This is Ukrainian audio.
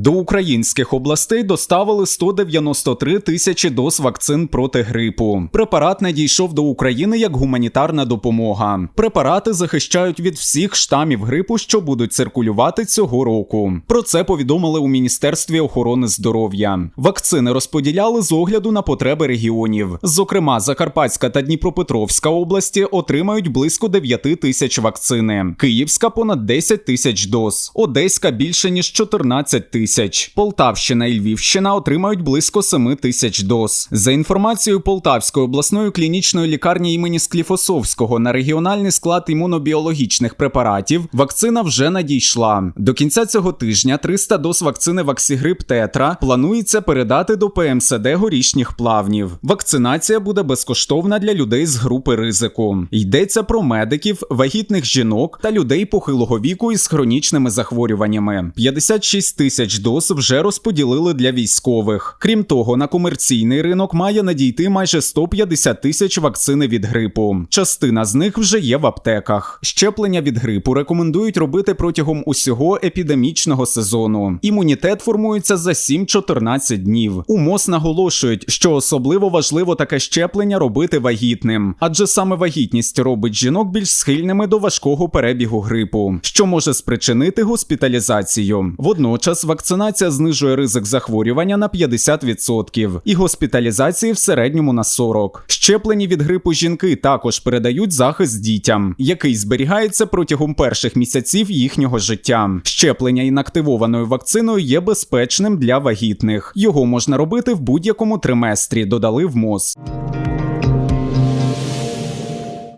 До українських областей доставили 193 тисячі доз вакцин проти грипу. Препарат надійшов до України як гуманітарна допомога. Препарати захищають від всіх штамів грипу, що будуть циркулювати цього року. Про це повідомили у Міністерстві охорони здоров'я. Вакцини розподіляли з огляду на потреби регіонів. Зокрема, Закарпатська та Дніпропетровська області отримають близько 9 тисяч вакцини, Київська понад 10 тисяч доз, Одеська більше ніж 14 тисяч. Полтавщина і Львівщина отримають близько 7 тисяч доз. За інформацією Полтавської обласної клінічної лікарні імені Скліфосовського на регіональний склад імунобіологічних препаратів вакцина вже надійшла. До кінця цього тижня 300 доз вакцини Ваксігрип Тетра планується передати до ПМСД горішніх плавнів. Вакцинація буде безкоштовна для людей з групи ризику. Йдеться про медиків, вагітних жінок та людей похилого віку із хронічними захворюваннями. 56 тисяч доз вже розподілили для військових. Крім того, на комерційний ринок має надійти майже 150 тисяч вакцини від грипу. Частина з них вже є в аптеках. Щеплення від грипу рекомендують робити протягом усього епідемічного сезону. Імунітет формується за 7-14 днів. У МОЗ наголошують, що особливо важливо таке щеплення робити вагітним, адже саме вагітність робить жінок більш схильними до важкого перебігу грипу, що може спричинити госпіталізацію. Водночас вакцинація знижує ризик захворювання на 50% і госпіталізації в середньому на 40%. Щеплені від грипу жінки також передають захист дітям, який зберігається протягом перших місяців їхнього життя. Щеплення інактивованою вакциною є безпечним для вагітних. Його можна робити в будь-якому триместрі, додали в МОЗ.